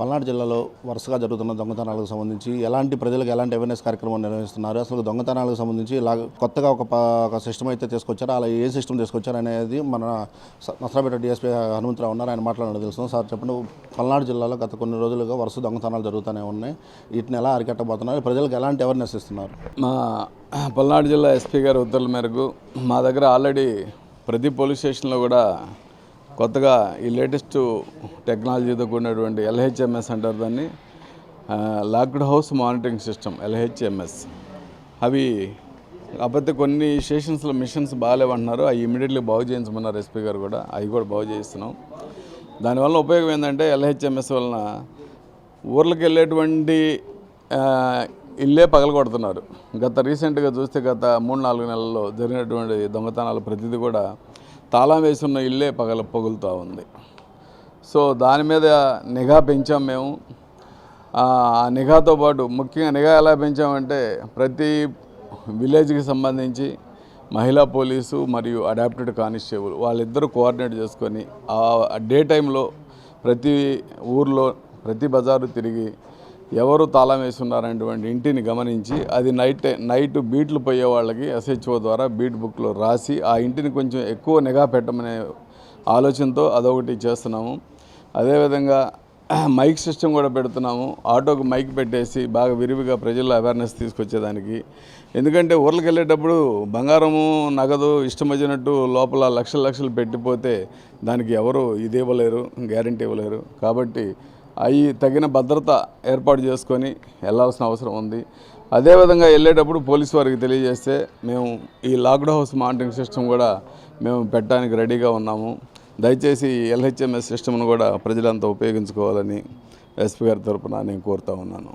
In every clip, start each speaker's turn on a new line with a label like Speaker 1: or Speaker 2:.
Speaker 1: పల్నాడు జిల్లాలో వరుసగా జరుగుతున్న దొంగతనాలకు సంబంధించి ఎలాంటి ప్రజలకు ఎలాంటి అవేర్నెస్ కార్యక్రమం నిర్వహిస్తున్నారు? అసలు దొంగతనాలకు సంబంధించి ఇలా కొత్తగా ఒక ఒక సిస్టమ్ అయితే తీసుకొచ్చారు? అలా ఏ సిస్టమ్ తీసుకొచ్చారు అనేది మన నసరాపేట డిఎస్పీ హనుమంతరావు ఉన్నారు. ఆయన మాట్లాడడం తెలుసు సార్ చెప్పండి పల్నాడు జిల్లాలో గత కొన్ని రోజులుగా వరుస దొంగతనాలు జరుగుతూనే ఉన్నాయి. వీటిని ఎలా అరికట్టబోతున్నారు? ప్రజలకు ఎలాంటి అవేర్నెస్ ఇస్తున్నారు?
Speaker 2: మా పల్నాడు జిల్లా ఎస్పీ గారి ఉత్తర్వుల మేరకు మా దగ్గర ఆల్రెడీ ప్రతి పోలీస్ స్టేషన్లో కూడా కొత్తగా ఈ లేటెస్ట్ టెక్నాలజీతో కూడినటువంటి ఎల్హెచ్ఎంఎస్ అంటారు దాన్ని locked house monitoring system LHMS. అవి కాకపోతే కొన్ని స్టేషన్స్లో మిషన్స్ బాగాలేవంటున్నారు. అవి ఇమీడియట్లీ బాగు చేయించమన్నారు ఎస్పీ గారు కూడా. అవి కూడా బాగు చేయిస్తున్నాం. దానివల్ల ఉపయోగం ఏంటంటే ఎల్హెచ్ఎంఎస్ వలన ఊర్లకు వెళ్ళేటువంటి ఇల్లే ఇల్లే పగలగొడుతున్నారు. గత రీసెంట్గా చూస్తే గత మూడు నాలుగు నెలల్లో జరిగినటువంటి దొంగతనాలు ప్రతిదీ కూడా తాళం వేసున్న ఇల్లే పగల పగులుతూ ఉంది. సో దాని మీద నిఘా పెంచాం మేము. ఆ నిఘాతో పాటు ముఖ్యంగా నిఘా ఎలా పెంచామంటే ప్రతి విలేజ్కి సంబంధించి మహిళా పోలీసు మరియు అడాప్టెడ్ కానిస్టేబుల్ వాళ్ళిద్దరూ కోఆర్డినేట్ చేసుకొని ఆ డే టైంలో ప్రతి ఊర్లో ప్రతి బజారు తిరిగి ఎవరు తాళం వేసున్నారనేటువంటి ఇంటిని గమనించి అది నైట్ నైట్ బీట్లు పోయే వాళ్ళకి ఎస్హెచ్ఓ ద్వారా బీట్ బుక్లో రాసి ఆ ఇంటిని కొంచెం ఎక్కువ నిఘా పెట్టమనే ఆలోచనతో అదొకటి చేస్తున్నాము. అదేవిధంగా మైక్ సిస్టమ్ కూడా పెడుతున్నాము. ఆటోకు మైక్ పెట్టేసి బాగా విరివిగా ప్రజల్లో అవేర్నెస్ తీసుకొచ్చేదానికి. ఎందుకంటే ఊర్లకు వెళ్ళేటప్పుడు బంగారము నగదు ఇష్టం వచ్చినట్టు లోపల లక్షలు లక్షలు పెట్టిపోతే దానికి ఎవరు ఇది ఇవ్వలేరు గ్యారంటీ ఇవ్వలేరు. కాబట్టి అవి తగిన భద్రత ఏర్పాటు చేసుకొని వెళ్ళాల్సిన అవసరం ఉంది. అదేవిధంగా వెళ్ళేటప్పుడు పోలీసు వారికి తెలియజేస్తే మేము ఈ లాక్డ్ హౌస్ మానిటరింగ్ సిస్టమ్ కూడా మేము పెట్టడానికి రెడీగా ఉన్నాము. దయచేసి ఎల్హెచ్ఎంఎస్ సిస్టమ్ను కూడా ప్రజలంతా ఉపయోగించుకోవాలని ఎస్పీ గారి తరపున నేను కోరుతా ఉన్నాను.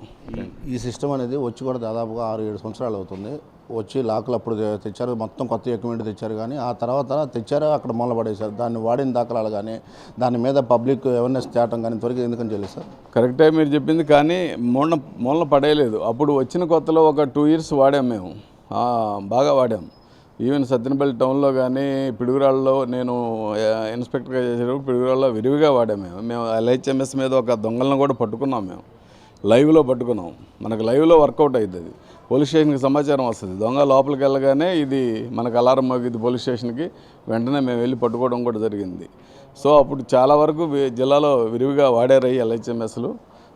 Speaker 1: ఈ సిస్టమ్ అనేది వచ్చి కూడా దాదాపుగా ఆరు ఏడు సంవత్సరాలు అవుతుంది. వచ్చి లాకులు అప్పుడు తెచ్చారు. మొత్తం కొత్త ఎక్విప్మెంట్ తెచ్చారు కానీ ఆ తర్వాత తెచ్చారు అక్కడ మూల పడేశారు. దాన్ని వాడిన దాఖలాలు కానీ దాని మీద పబ్లిక్ అవేర్నెస్ తేవటం కానీ త్వరగా ఎందుకని చేయలేదు సార్?
Speaker 2: కరెక్టే మీరు చెప్పింది కానీ మూల మూలన పడేయలేదు. అప్పుడు వచ్చిన కొత్తలో ఒక టూ ఇయర్స్ వాడాం మేము. బాగా వాడాం. ఈవెన్ సత్యనపల్లి టౌన్లో కానీ పిడుగురాళ్ళలో నేను ఇన్స్పెక్టర్గా చేసేటప్పుడు పిడుగురాళ్ళలో విరివిగా వాడాము మేము. మేము ఎల్హెచ్ఎంఎస్ మీద ఒక దొంగలను కూడా పట్టుకున్నాం మేము. లైవ్లో పట్టుకున్నాం. మనకు లైవ్లో వర్కౌట్ అవుతుంది పోలీస్ స్టేషన్కి సమాచారం వస్తుంది. దొంగ లోపలికి వెళ్ళగానే ఇది మనకు అలారం మోగింది పోలీస్ స్టేషన్కి వెంటనే మేము వెళ్ళి పట్టుకోవడం కూడా జరిగింది. సో అప్పుడు చాలా వరకు జిల్లాలో విరివిగా వాడారు ఈ ఎల్హెచ్ఎంఎస్లు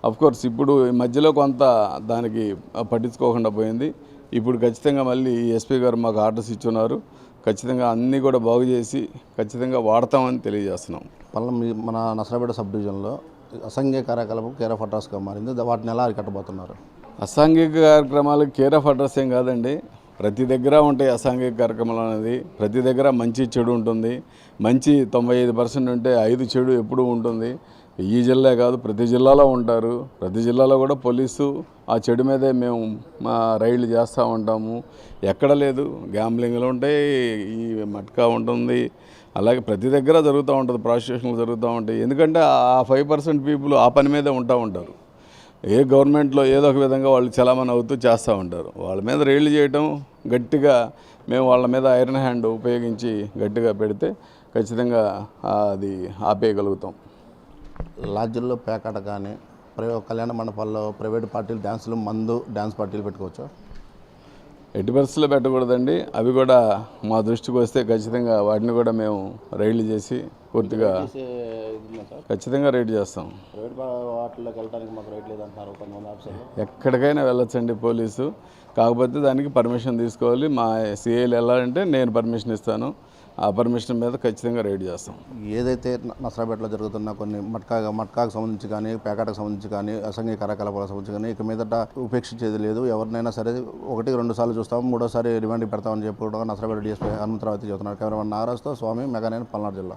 Speaker 2: అఫ్కోర్స్ ఇప్పుడు ఈ మధ్యలో కొంత దానికి పట్టించుకోకుండా పోయింది. ఇప్పుడు ఖచ్చితంగా మళ్ళీ ఎస్పీ గారు మాకు ఆర్డర్స్ ఇచ్చున్నారు. ఖచ్చితంగా అన్నీ కూడా బాగు చేసి ఖచ్చితంగా వాడతామని తెలియజేస్తున్నాం.
Speaker 1: పల్ల మన నసరాపేట సబ్ డివిజన్లో అసంఘ్య కార్యకలాపం కేర్ ఆఫ్ అడ్రస్గా మారింది. వాటిని ఎలా అరికట్టబోతున్నారు?
Speaker 2: అసాంఘిక కార్యక్రమాలు కేర్ ఆఫ్ అడ్రస్ ఏం కాదండి. ప్రతి దగ్గర ఉంటాయి అసాంఘిక కార్యక్రమాలు అనేది. ప్రతి దగ్గర మంచి చెడు ఉంటుంది. మంచి తొంభై ఐదు పర్సెంట్ ఉంటే ఐదు చెడు ఎప్పుడూ ఉంటుంది. ఈ జిల్లా కాదు ప్రతి జిల్లాలో ఉంటారు. ప్రతి జిల్లాలో కూడా పోలీసు ఆ చెడు మీదే మేము మా రైళ్ళు చేస్తూ ఉంటాము. ఎక్కడ లేదు గ్యాంబ్లింగ్లు ఉంటాయి ఈ మట్కా ఉంటుంది. అలాగే ప్రతి దగ్గర జరుగుతూ ఉంటుంది ప్రాసిక్యూషన్లు జరుగుతూ ఉంటాయి. ఎందుకంటే ఆ ఫైవ్ పర్సెంట్ పీపుల్ ఆ పని మీదే ఉంటా ఉంటారు. ఏ గవర్నమెంట్లో ఏదో ఒక విధంగా వాళ్ళు చలామణి అవుతూ చేస్తూ ఉంటారు. వాళ్ళ మీద రైళ్ళు చేయటం గట్టిగా మేము వాళ్ళ మీద ఐరన్ హ్యాండ్ ఉపయోగించి గట్టిగా పెడితే ఖచ్చితంగా అది ఆపేయగలుగుతాం.
Speaker 1: లాడ్జిల్లో పేకాట కానీ ప్రైవే కళ్యాణ మండపాల్లో ప్రైవేట్ పార్టీలు డ్యాన్సులు మందు డ్యాన్స్ పార్టీలు పెట్టుకోవచ్చు?
Speaker 2: ఎట్టి పరిస్థితుల్లో పెట్టకూడదండి. అవి కూడా మా దృష్టికి వస్తే ఖచ్చితంగా వాటిని కూడా మేము రైళ్ళు చేసి పూర్తిగా ఖచ్చితంగా రైడ్ చేస్తాం. ఎక్కడికైనా వెళ్ళొచ్చండి పోలీసు. కాకపోతే దానికి పర్మిషన్ తీసుకోవాలి. మా సిఐలు వెళ్ళాలంటే నేను పర్మిషన్ ఇస్తాను. ఆ పర్మిషన్ మీద ఖచ్చితంగా రైడ్ చేస్తాం.
Speaker 1: ఏదైతే నసరాపేటలో జరుగుతున్న కొన్ని మట్కా మట్కాకు సంబంధించి కానీ పేకాటకు సంబంధించి కానీ అసంఘిక కార్యకలాపాలకు సంబంధించి కానీ ఇక మీదట ఉపేక్షించేది లేదు. ఎవరినైనా సరే ఒకటి రెండు సార్లు చూస్తాం మూడోసారి రిమాండ్ పెడతామని చెప్పి కూడా నసరాపేట డిఎస్పీ హనుమంతరావు అయితే చెబుతున్నారు. కెమెరామన్ నాగరాజ్తో స్వామి మెగానేని పల్నాడు జిల్లా.